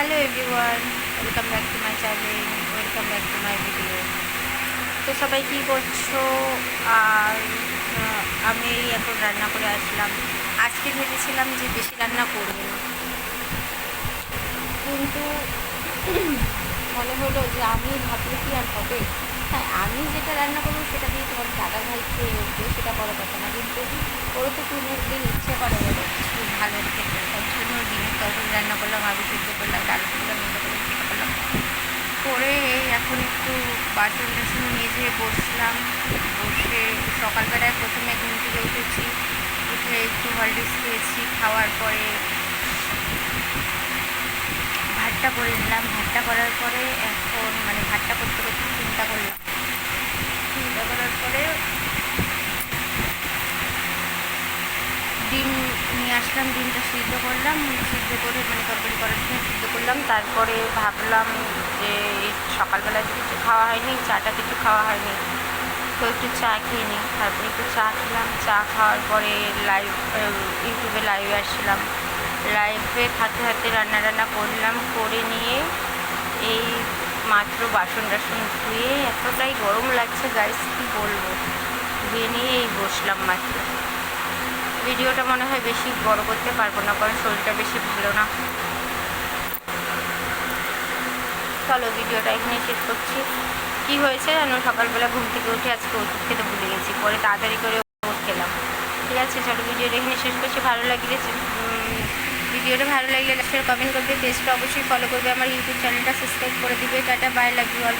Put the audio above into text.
Hello everyone welcome back to my channel welcome back to my video তো সবাই কী করছ? আর আমি এখন রান্না করে আসলাম। আজকে ভেবেছিলাম যে বেশি রান্না করব না। কিন্তু মনে হলো যে আমি ভাবলে কি আর হবে? হ্যাঁ আমি যেটা রান্না করব সেটা দিয়ে তোমার দাদা ভাই খেয়ে উঠবে সেটা বড় কথা না। কিন্তু ওরও তো কোনো দিন ইচ্ছে করে বলো কিছু ভালো খেতে তার জন্য ডিমের তরকারি রান্না করলাম, আলু সিদ্ধ করলাম, ডাল করলাম এটা করলাম সেটা করলাম। করে এখন একটু বাসন টাসন মেজে বসলাম। বসে সকালবেলায় প্রথমে ঘুম থেকে উঠেছি, উঠে একটু হলডিস খেয়েছি, খাওয়ার পরে ভাতটা করে নিলাম। ভাতটা করার পরে এখন মানে ভাতটা করতে করতে চিন্তা করলাম। চিন্তা করার পরে ডিম আসলাম ডিমটা সিদ্ধ করলাম, সিদ্ধ করে মানে তরকারি করার জন্য সিদ্ধ করলাম। তারপরে ভাবলাম যে সকালবেলা কিছু খাওয়া হয়নি, চাটা কিছু খাওয়া হয়নি। তো একটু চা খেয়ে নিই। তারপরে একটু চা খেলাম। চা খাওয়ার পরে লাইভ ইউটিউবে লাইভে আসলাম লাইভে খাতে হাতে রান্না রান্না করলাম, করে নিয়ে এই মাত্র বাসন টাসন ধুয়ে এতটাই গরম লাগছে গাইস কি বলব? ধুয়ে নিয়ে এই বসলাম মাত্র। ভিডিওটা মনে হয় বেশি বড় করতে পারব না, কারণ শরীরটা বেশি ভালো না। চলো ভিডিওটা এখানে শেষ করছি। কি হয়েছে জানো? সকালবেলা ঘুম থেকে উঠে আজকে ওষুধ খেতে ভুলে গেছি। পরে তাড়াতাড়ি করে ওষুধ খেলাম। ঠিক আছে, চলো ভিডিওটা এখানে শেষ করছি। ভালো লাগলে ভিডিওটা ভালো লাগলে কমেন্ট করবে। পেজটা অবশ্যই ফলো করবে। আমার ইউটিউব চ্যানেলটা সাবস্ক্রাইব করে দিবে। Tata bye all